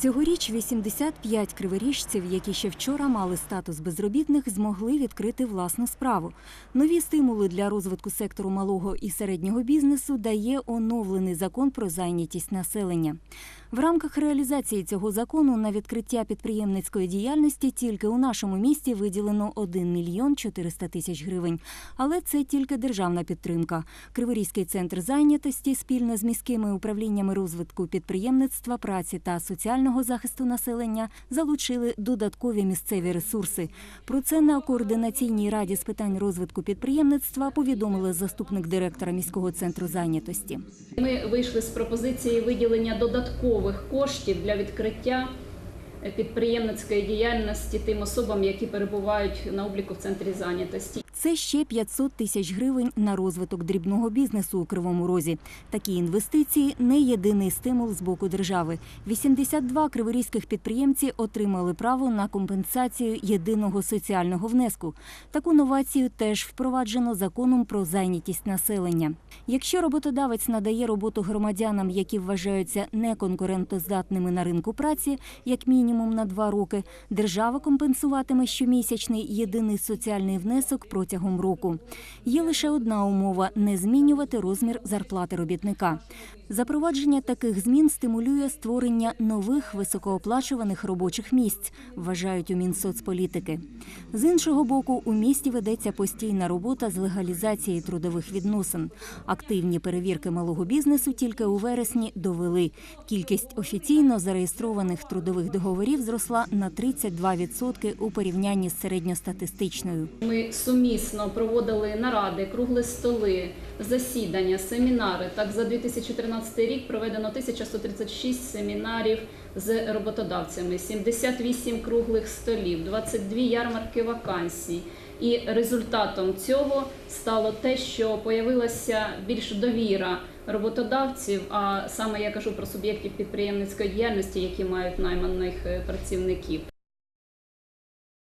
Цьогоріч 85 криворіжців, які ще вчора мали статус безробітних, змогли відкрити власну справу. Нові стимули для розвитку сектору малого і середнього бізнесу дає оновлений закон про зайнятість населення. В рамках реалізації цього закону на відкриття підприємницької діяльності тільки у нашому місті виділено 1 мільйон 400 тисяч гривень. Але це тільки державна підтримка. Криворізький центр зайнятості спільно з міськими управліннями розвитку підприємництва, праці та соціального захисту населення залучили додаткові місцеві ресурси. Про це на координаційній раді з питань розвитку підприємництва повідомила заступник директора міського центру зайнятості. Ми вийшли з пропозиції виділення додаткових коштів для відкриття підприємницької діяльності тим особам, які перебувають на обліку в центрі зайнятості. Це ще 500 тисяч гривень на розвиток дрібного бізнесу у Кривому Розі. Такі інвестиції не єдиний стимул з боку держави. 82 криворізьких підприємці отримали право на компенсацію єдиного соціального внеску. Таку новацію теж впроваджено законом про зайнятість населення. Якщо роботодавець надає роботу громадянам, які вважаються неконкурентоздатними на ринку праці, як мінімум на два роки, держава компенсуватиме щомісячний єдиний соціальний внесок протягом року. Є лише одна умова не змінювати розмір зарплати робітника. Запровадження таких змін стимулює створення нових високооплачуваних робочих місць, вважають у Мінсоцполітики. З іншого боку, у місті ведеться постійна робота з легалізації трудових відносин. Активні перевірки малого бізнесу тільки у вересні довели. Кількість офіційно зареєстрованих трудових договорів зросла на 32% у порівнянні з середньостатистичною. Ми сумісно проводили наради, кругли столи, засідання, семінари. Так, за 2013 рік проведено 1136 семінарів з роботодавцями, 78 круглих столів, 22 ярмарки вакансій. І результатом цього стало те, що появилася більш довіра роботодавців, а саме я кажу про суб'єктів підприємницької діяльності, які мають найманих е, працівників,